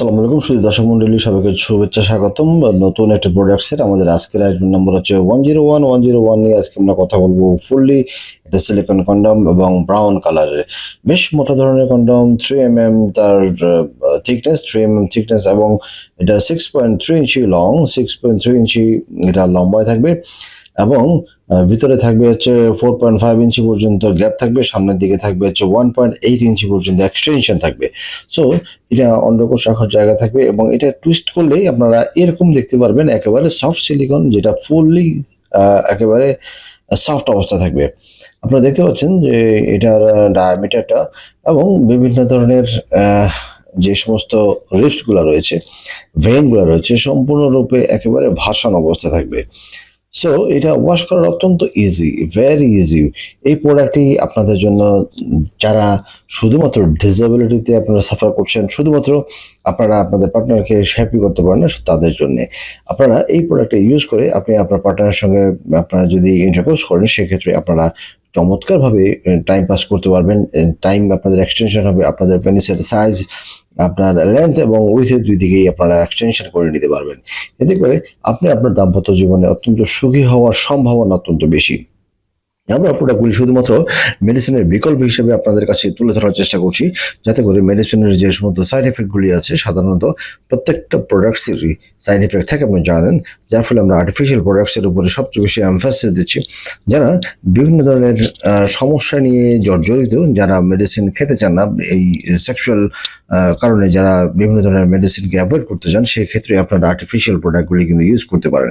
আসসালামু আলাইকুম শুধু দর্শক মন্ডলী, সবাইকে শুভেচ্ছা, স্বাগতম। নতুন একটা প্রোডাক্টসের আমাদের আজকের আইটেম নম্বর হচ্ছে one zero one one zero one নিয়ে আজকে আমরা কথা বলব ফুললি এটা সিলিকন কন্ডম এবং ব্রাউন কালারের বেশ মোটা ধরনের কন্ডম থ্রি এম এম তার thickness three M M thickness এবং এটা six point three inch long six point three inch এটা লম্বায় থাকবে। এবং ভিতরে থাকবে হচ্ছে ফোর পয়েন্ট ফাইভ ইঞ্চি পর্যন্ত গ্যাপ থাকবে, সামনের দিকে থাকবে হচ্ছে ওয়ান পয়েন্ট এইট ইঞ্চি পর্যন্ত এক্সটেনশন থাকবে। সো এটা অন্ডকোষ রাখার জায়গা থাকবে এবং এটা টুইস্ট করলেই আপনারা এরকম দেখতে পারবেন একেবারে সফট সিলিকন যেটা ফুললি একেবারে সফট অবস্থা থাকবে। আপনারা দেখতে পাচ্ছেন যে এটার ডায়ামিটারটা এবং বিভিন্ন ধরনের যে সমস্ত রিপসগুলো রয়েছে ভেনগুলো রয়েছে, সম্পূর্ণরূপে একেবারে ভাসান অবস্থা থাকবে। সো এটা ওয়াশ করার অত্যন্ত ইজি ভেরি ইজি এই প্রোডাক্টটি আপনাদের জন্য যারা শুধুমাত্র ডিসেবিলিটিতে আপনারা সাফার করছেন, শুধুমাত্র আপনারা আপনাদের পার্টনারকে হ্যাপি করতে পারেন না, তাদের জন্য। আপনারা এই প্রোডাক্টটা ইউজ করে আপনি আপনার পার্টনারের সঙ্গে আপনারা যদি ইন্টারকোর্স করেন, সেক্ষেত্রে আপনারা চমৎকারভাবে টাইম পাস করতে পারবেন। টাইম আপনাদের এক্সটেনশন হবে আপনাদের পেনিসের সাইজ আপনার লেন্থ এবং উইথের দুই দিকেই আপনারা এক্সটেনশন করে নিতে পারবেন। এতে করে আপনি আপনার দাম্পত্য জীবনে অত্যন্ত সুখী হওয়ার সম্ভাবনা অত্যন্ত বেশি। আমরা প্রোডাক্টগুলি শুধুমাত্র মেডিসিনের বিকল্প হিসেবে আপনাদের কাছে তুলে ধরার চেষ্টা করছি। যাতে করে মেডিসিনের যে সমস্ত সাইড এফেক্টগুলি আছে, সাধারণত প্রত্যেকটা প্রোডাক্টসেরই সাইড এফেক্ট থাকে আপনি জানেন। যার ফলে আমরা আর্টিফিশিয়াল প্রোডাক্টসের উপরে সবচেয়ে বেশি এমফাসিস দিচ্ছি। যারা বিভিন্ন ধরনের সমস্যা নিয়ে জর্জরিত, যারা মেডিসিন খেতে চান না, এই সেক্সুয়াল কারণে যারা বিভিন্ন ধরনের মেডিসিনকে অ্যাভয়েড করতে চান, সেক্ষেত্রে আপনারা আর্টিফিশিয়াল প্রোডাক্টগুলি কিন্তু ইউজ করতে পারেন।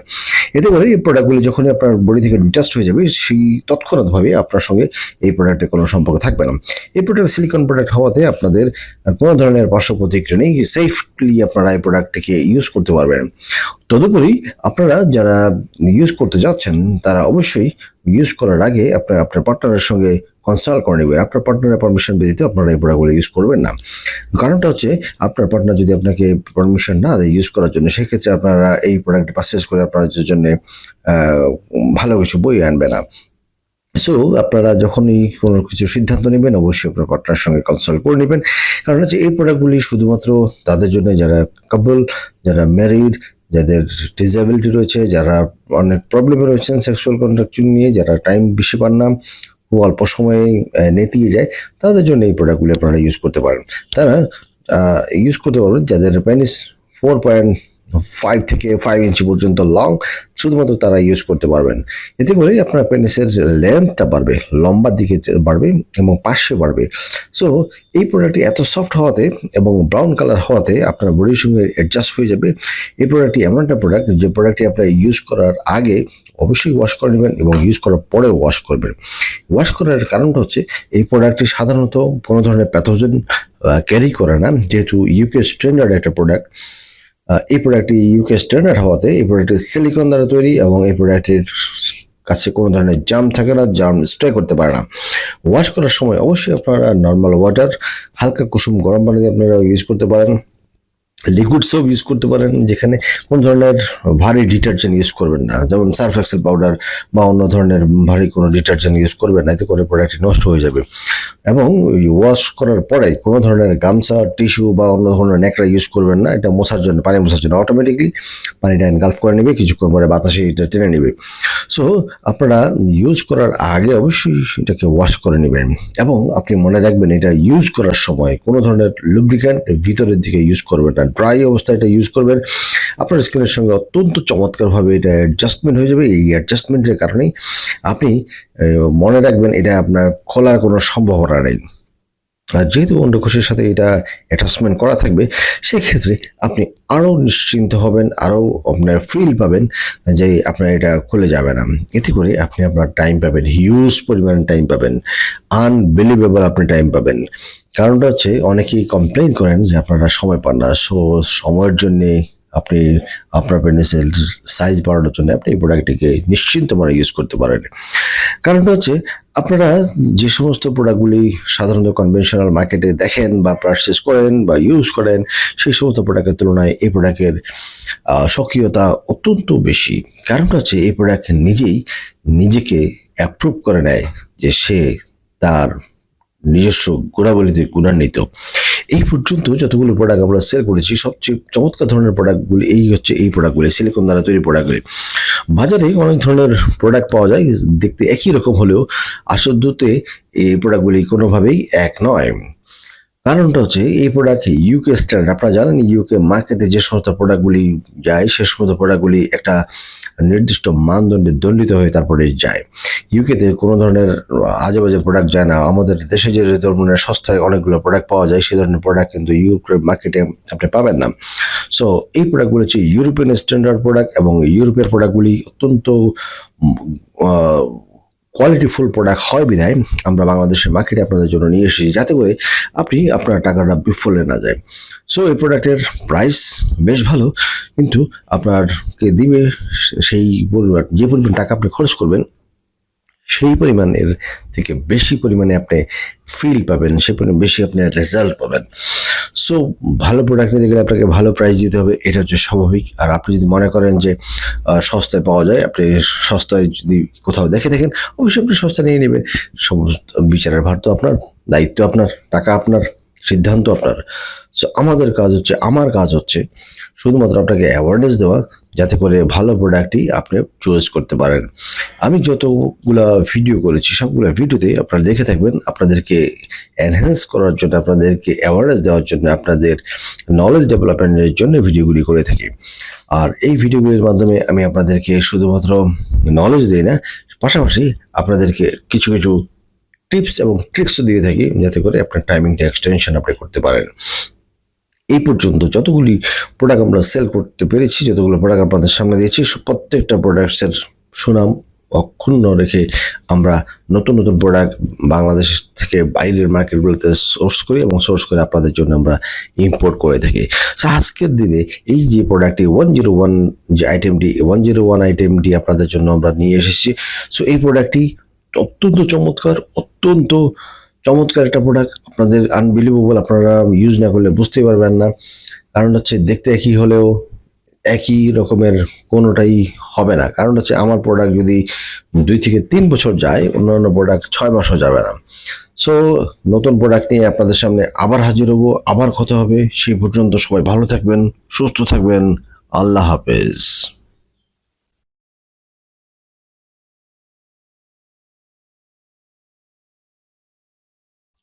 এতে করে এই প্রোডাক্টগুলি যখনই আপনার বডি থেকে ডিটাস্ট হয়ে যাবে, সেই তৎক্ষণাৎভাবে আপনার সঙ্গে এই প্রোডাক্টের কোনো সম্পর্ক থাকবে না। এই প্রোডাক্ট সিলিকন প্রোডাক্ট হওয়াতে আপনাদের কোনো ধরনের পার্শ্ব প্রতিক্রিয়া নেই সেফলি আপনারা এই প্রোডাক্টটিকে ইউজ করতে পারবেন। তদুপরি আপনারা যারা ইউজ করতে যাচ্ছেন, তারা অবশ্যই ইউজ করার আগে আপনার আপনার পার্টনারের সঙ্গে কনসাল্ট করে নেবেন। আপনার পার্টনারের পারমিশন ব্যতীত আপনারা এই প্রোডাক্টগুলো ইউজ করবেন না। কারণটা হচ্ছে, আপনার পার্টনার যদি আপনাকে পারমিশন না দেয় ইউজ করার জন্য, সেক্ষেত্রে আপনারা এই প্রোডাক্ট পারচেস করে আপনার জন্য ভালো কিছু বই আনবে না। সো আপনারা যখনই কোনো কিছু সিদ্ধান্ত নেবেন, অবশ্যই আপনার পার্টনার সঙ্গে কনসাল্ট করে নেবেন। কারণ হচ্ছে এই প্রোডাক্টগুলি শুধুমাত্র তাদের জন্য যারা কাপল যারা ম্যারিড যাদের ডিসেবিলিটি রয়েছে, যারা অনেক প্রবলেমে রয়েছেন সেক্সুয়াল কন্ট্রাকচুয়াল নিয়ে, যারা টাইম বেশি পান না, খুব অল্প সময়ে নেতিয়ে যায়, তাদের জন্য এই প্রোডাক্টগুলি আপনারা ইউজ করতে পারেন। তারা ইউজ করতে পারবেন যাদের পেনিস ফোর পয়েন্ট ফাইভ থেকে ফাইভ ইঞ্চি পর্যন্ত লং শুধুমাত্র তারা ইউজ করতে পারবেন। এতে করে আপনার পেনিসের লেন্থটা বাড়বে, লম্বার দিকে বাড়বে এবং পাশে বাড়বে। সো এই প্রোডাক্টটি এত সফট হওয়াতে এবং ব্রাউন কালার হওয়াতে আপনার বডির সঙ্গে অ্যাডজাস্ট হয়ে যাবে। এই প্রোডাক্টটি এমন একটা প্রোডাক্ট যে প্রোডাক্টটি আপনার ইউজ করার আগে অবশ্যই ওয়াশ করে নেবেন এবং ইউজ করার পরেও ওয়াশ করবেন। ওয়াশ করার কারণটা হচ্ছে, এই প্রোডাক্টটি সাধারণত কোনো ধরনের প্যাথোজেন ক্যারি করে না। যেহেতু ইউকে স্ট্যান্ডার্ড একটা প্রোডাক্ট এই প্রোডাক্টটি ইউকে স্ট্যান্ডার্ড হওয়াতে এই প্রোডাক্টটি সিলিকন দ্বারা তৈরি এবং এই প্রোডাক্টের কাছে কোনো ধরনের জাম থাকে না জাম স্টে করতে পারে না। ওয়াশ করার সময় অবশ্যই আপনারা নর্মাল ওয়াটার হালকা কুসুম গরম পানিতে আপনারা ইউজ করতে পারেন। লিকুইড সোপ ইউজ করতে পারেন, যেখানে কোনো ধরনের ভারী ডিটারজেন্ট ইউজ করবেন না। যেমন সার্ফ এক্সেল পাউডার বা অন্য ধরনের ভারী কোনো ডিটারজেন্ট ইউজ করবেন না এতে করে প্রোডাক্টটি নষ্ট হয়ে যাবে। এবং ওয়াশ করার পরে কোনো ধরনের গামছা টিস্যু বা অন্য ধরনের ন্যাকড়া ইউজ করবেন না। এটা মশার জন্য, পানি মশার জন্য অটোমেটিকলি পানিটা এনগালফ করে নেবে, কিছুক্ষণ পরে বাতাসে এটা টেনে নেবে। সো আপনারা ইউজ করার আগে অবশ্যই এটাকে ওয়াশ করে নেবেন এবং আপনি মনে রাখবেন এটা ইউজ করার সময় কোনো ধরনের লুব্রিক্যান্ট ভিতরের দিকে ইউজ করবেন না। ড্রাই অবস্থায় এটা ইউজ করবেন। আপনার স্কিনের সঙ্গে অত্যন্ত চমৎকারভাবে এটা অ্যাডজাস্টমেন্ট হয়ে যাবে। এই অ্যাডজাস্টমেন্টের কারণেই আপনি মনে রাখবেন এটা আপনার খোলার কোনো সম্ভাবনা নেই। আর যেহেতু অন্ডকোষের সাথে এটা অ্যাটাচমেন্ট করা থাকবে, সেক্ষেত্রে আপনি আরও নিশ্চিন্ত হবেন, আরও আপনার ফিল পাবেন যে আপনার এটা খুলে যাবে না। এতে করে আপনি আপনার টাইম পাবেন হিউজ পরিমাণ টাইম পাবেন আনবিলিভেবল আপনি টাইম পাবেন। কারণটা হচ্ছে অনেকেই কমপ্লেন করেন যে আপনারা সময় পান না সো সময়ের জন্যে আপনি আপনার পেনিসের সাইজ বাড়ানোর জন্য আপনি এই প্রোডাক্টটিকে নিশ্চিন্ত মনে ইউজ করতে পারেন। কারণটা হচ্ছে আপনারা যে সমস্ত প্রোডাক্টগুলি সাধারণত কনভেনশনাল মার্কেটে দেখেন বা পারচেস করেন বা ইউজ করেন, সেই সমস্ত প্রোডাক্টের তুলনায় এই প্রোডাক্টের সক্রিয়তা অত্যন্ত বেশি। কারণটা হচ্ছে এই প্রোডাক্ট নিজেই নিজেকে অ্যাপ্রুভ করে নেয় যে সে তার নিজস্ব গুণাবলীতে গুণান্বিত। এই পর্যন্ত যতগুলো প্রোডাক্ট আমরা সেল করেছি, সবচেয়ে চমৎকার ধরনের প্রোডাক্টগুলি এই হচ্ছে এই প্রোডাক্টগুলি সিলিকন দ্বারা তৈরি প্রোডাক্টগুলি বাজারে অনেক ধরনের প্রোডাক্ট পাওয়া যায়, দেখতে একই রকম হলেও আসদ্যতে এই প্রোডাক্টগুলি কোনোভাবেই এক নয়। কারণটা হচ্ছে এই প্রোডাক্ট ইউকে স্ট্যান্ডার্ড আপনারা জানেন ইউকে মার্কেটে যে সমস্ত প্রোডাক্টগুলি যায়, সে সমস্ত প্রোডাক্টগুলি একটা নির্দিষ্ট মানদণ্ডে দণ্ডিত হয়ে তারপরে যায়। ইউকেতে কোনো ধরনের আজে বাজে প্রোডাক্ট যায় না। আমাদের দেশে যে ধরনের সস্তায় অনেকগুলো প্রোডাক্ট পাওয়া যায় সেই ধরনের প্রোডাক্ট কিন্তু ইউরোপের মার্কেটে আপনি পাবেন না। সো এই প্রোডাক্টগুলো হচ্ছে ইউরোপিয়ান স্ট্যান্ডার্ড প্রোডাক্ট এবং ইউরোপের প্রোডাক্টগুলি অত্যন্ত কোয়ালিটিফুল প্রোডাক্ট হয় বিধায় আমরা বাংলাদেশের মার্কেটে আপনাদের জন্য নিয়ে এসেছি যাতে করে আপনি আপনার টাকাটা বিফলে না যায়। সো এই প্রোডাক্টের প্রাইস বেশ ভালো, কিন্তু আপনারকে দিবে সেই পরিমাণ, যে পরিমাণ টাকা আপনি খরচ করবেন, সেই পরিমাণের থেকে বেশি পরিমাণে আপনি ফিল পাবেন সেই পরিমাণ বেশি আপনি রেজাল্ট পাবেন। সো ভালো প্রোডাক্ট নিতে গেলে আপনাকে ভালো প্রাইস দিতে হবে, এটা হচ্ছে স্বাভাবিক। আর আপনি যদি মনে করেন যে সস্তায় পাওয়া যায়, আপনি সস্তায় যদি কোথাও দেখে থাকেন, অবশ্যই আপনি সস্তা নিয়ে নেবেন। সমস্ত বিচারের ভার তো আপনার, দায়িত্ব আপনার, টাকা আপনার, সিদ্ধান্ত আপনার। সো আমাদের কাজ হচ্ছে, আমার কাজ হচ্ছে শুধুমাত্র আপনাকে অ্যাওয়ারনেস দেওয়া যাতে করে ভালো প্রোডাক্টই আপনি চয়েস করতে পারেন। আমি যতগুলা ভিডিও করেছি, সবগুলো ভিডিওতে আপনারা দেখে থাকবেন, আপনাদেরকে এনহ্যান্স করার জন্য, আপনাদেরকে অ্যাওয়ারনেস দেওয়ার জন্য, আপনাদের নলেজ ডেভেলপমেন্টের জন্য ভিডিওগুলি করে থাকি। আর এই ভিডিওগুলির মাধ্যমে আমি আপনাদেরকে শুধুমাত্র নলেজ দিই না, পাশাপাশি আপনাদেরকে কিছু কিছু টিপস এবং ট্রিক্সও দিয়ে থাকি, যাতে করে আপনার টাইমিংটা এক্সটেনশন আপনি করতে পারেন। এই পর্যন্ত যতগুলি প্রোডাক্ট আমরা সেল করতে পেরেছি, যতগুলো প্রোডাক্ট আপনাদের সামনে দিয়েছি প্রত্যেকটা প্রোডাক্টসের সুনাম অক্ষুণ্ণ রেখে আমরা নতুন নতুন প্রোডাক্ট বাংলাদেশ থেকে বাইরের মার্কেটগুলোতে সোর্স করি এবং সোর্স করে আপনাদের জন্য আমরা ইম্পোর্ট করে থাকি। সো আজকের দিনে এই যে প্রোডাক্টটি ওয়ান জিরো ওয়ান যে আইটেমটি ওয়ান জিরো ওয়ান আইটেমটি আপনাদের জন্য আমরা নিয়ে এসেছি। সো এই প্রোডাক্টটি অত্যন্ত চমৎকার, অত্যন্ত চমৎকার একটা প্রোডাক্ট আপনাদের আনবিলিভেবল আপনারা ইউজ না করলে বুঝতেই পারবেন না। কারণ হচ্ছে দেখতে একই হলেও একই রকমের কোনোটাই হবে না। কারণ হচ্ছে আমার প্রোডাক্ট যদি দুই থেকে তিন বছর যায়, অন্যান্য প্রোডাক্ট ছয় মাসও যাবে না। সো নতুন প্রোডাক্ট নিয়ে আপনাদের সামনে আবার হাজির হব, আবার কথা হবে। সেই পর্যন্ত সবাই ভালো থাকবেন, সুস্থ থাকবেন। আল্লাহ হাফেজ।